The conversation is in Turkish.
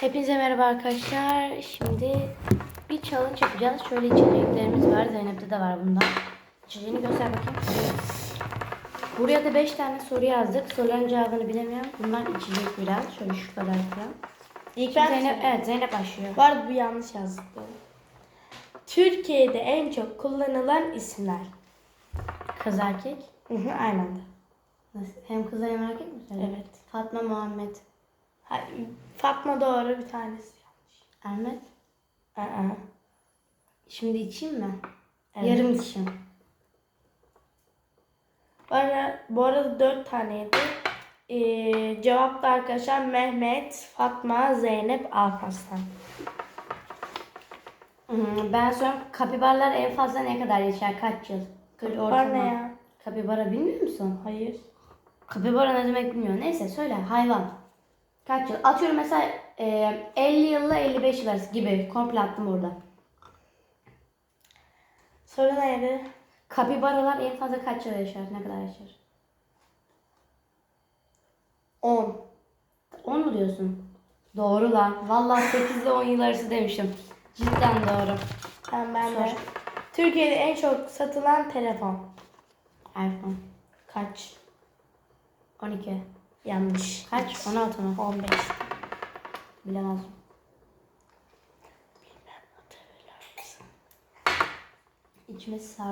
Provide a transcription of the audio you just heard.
Hepinize merhaba arkadaşlar. Şimdi bir challenge yapacağız. Şöyle içeceklerimiz var. Zeynep'te de var bundan. İçeceğini göster bakayım. Buraya da 5 tane soru yazdık. Soruların cevabını bilemiyorum. Bunlar içecek biraz. Şöyle şu kadar falan. İlk ben Zeynep, evet Zeynep başlıyor. Arada bu yanlış yazdık. Türkiye'de en çok kullanılan isimler. Kız erkek. Anda. Nasıl? Hem kız hem erkek mi söylüyor? Evet. Fatma, Muhammed, Fatma doğru bir tanesi yanlış. Ahmet. Aa, Şimdi içeyim mi? Evet. Yarım içeyim. Arada, bu arada dört taneydi. Ee, cevap da arkadaşlar Mehmet, Fatma, Zeynep, Alparslan. Hmm, Ben sonra kapibarlar en fazla ne kadar yaşar? Kaç yıl? Kapibara ne ya? Kapibara bilmiyor musun? Hayır. Kapibara ne demek bilmiyor. Neyse söyle hayvan. Kaç yıl? Atıyorum mesela e, 50 yılla 55 yıl arası gibi. Komple attım burada. Soru neydi? Kapibaralar en fazla kaç yıl yaşar? Ne kadar yaşar? 10. 10 mu diyorsun? Doğru lan. Vallahi 8 ile 10 yıl arası demişim. Cidden doğru. Tamam ben de. Sor. Türkiye'de en çok satılan telefon. iPhone. Kaç? 12. Yanlış. Kaç? 16 mı? 15. Bilemezdim. İçime sardı.